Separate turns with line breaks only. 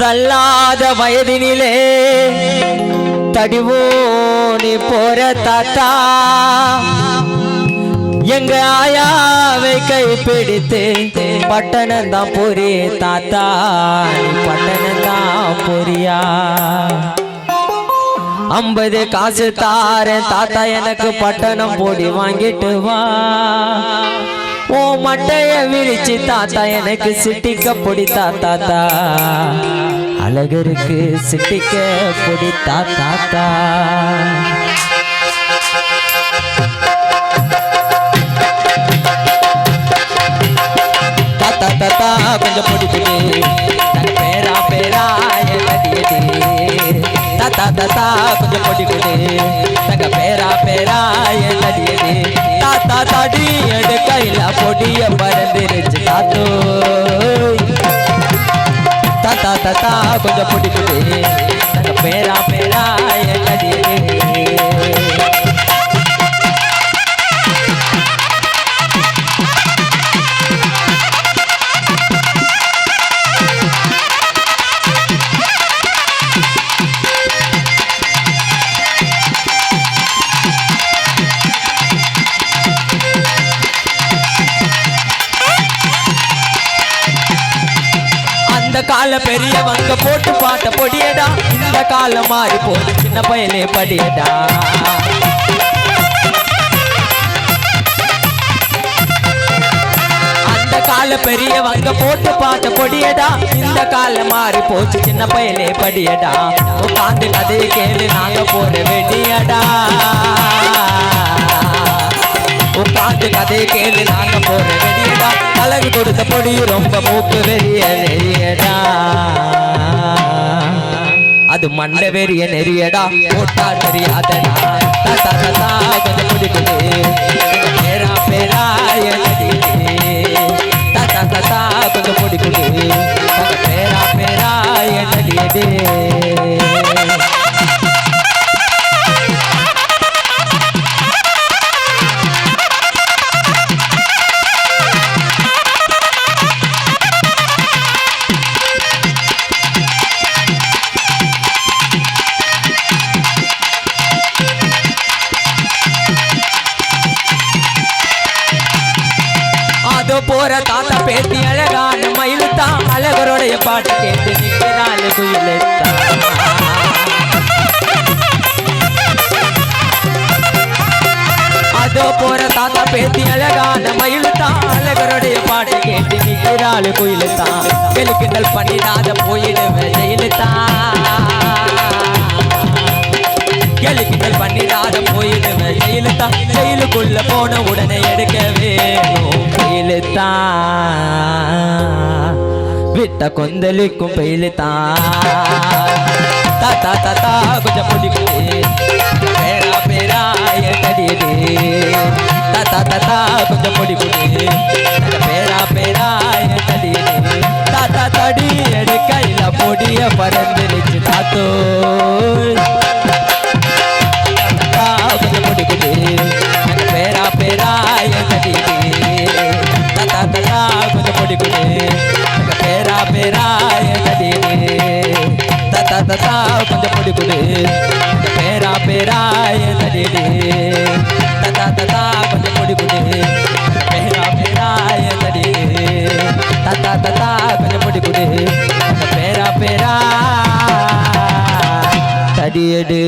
தள்ளாத வயதினிலே தடிவோனி போற தாத்தா. எங்க ஆயாவை கை பிடித்து பட்டணம் தான் பொறி தாத்தா. பட்டணம் தான் பொரியா ஐம்பது காசு தாரேன் தாத்தா எனக்கு பட்டணம் போடி வாங்கிட்டு வா. ஓ மட்டைய விரிச்சு தாத்தா எனக்கு சிட்டிக்க பொடி தாத்தா அழகருக்கு சிட்டிக்க பொடி தாத்தா. தாத்தா தாத்தா கொஞ்சம் பொடி பொடி. தாத்தா கொஞ்சம் பொடி பொடி தங்க பேரா பேரா எடி தாத்தா தாடி எடு கையில பொடிய பறந்துருச்சு தாத்தோ தாத்தா தாத்தா கொஞ்சம் பொடி பொடி தங்க பேரா பேரா கால பெரியவங்க போட்டு பாட்ட பொடியடா. இந்த கால மாறி போது சின்ன பயலே படியடா. அந்த கால பெரியவங்க போட்டு பாட்ட பொடியடா. இந்த கால மாறி போச்சு சின்ன பயலே படியடா. உட்காந்து கதையை கேளு நாங்க போற வெடியடா. உட்காந்து கதையை கேளு நாங்க போற வெடியடா. அழகு கொடுத்த பொடி ரொம்ப மூக்கு வெறிய வெறியடா. அது மண்ட வெறிய நெறியடா போட்டா தெரியாதடா தாத்தா தாத்தா கொஞ்சம் பிடிக்குது அதோ போற தாத்தா பேத்தி அழகான மயிலுத்தான் அழகருடைய பாட்டு கேட்டு நிற்கிறாள் குயிலுத்தான் அதோ போற தாத்தா பேத்தி அழகான மயிலுத்தான் அழகருடைய பாட்டு கேட்டு நிற்கிறாள் குயிலுத்தான் கிழக்கிண்டல் பண்ணிடாத போயிடுவேன் ஜெயிலுத்தான் கேள்விக்கிட்டல் பண்ணிடாத போயிடுவேன் ஜெயிலுத்தான் ஜெயிலுக்குள்ள போன உடனே எடுக்க వెళ్తా విట్ట కొందలిక్కు పెళ్తా తా తా తా కొంచెం தாத்தா கொஞ்சம் பொடி பிடிக்குது பேரா பேரா என்னடி தத்தா தத்தா கொஞ்சம் பொடி பிடிக்குது பேரா பேரா என்னடி தத்தா தத்தா கொஞ்சம் பொடி பிடிக்குது பேரா பேரா தடியடு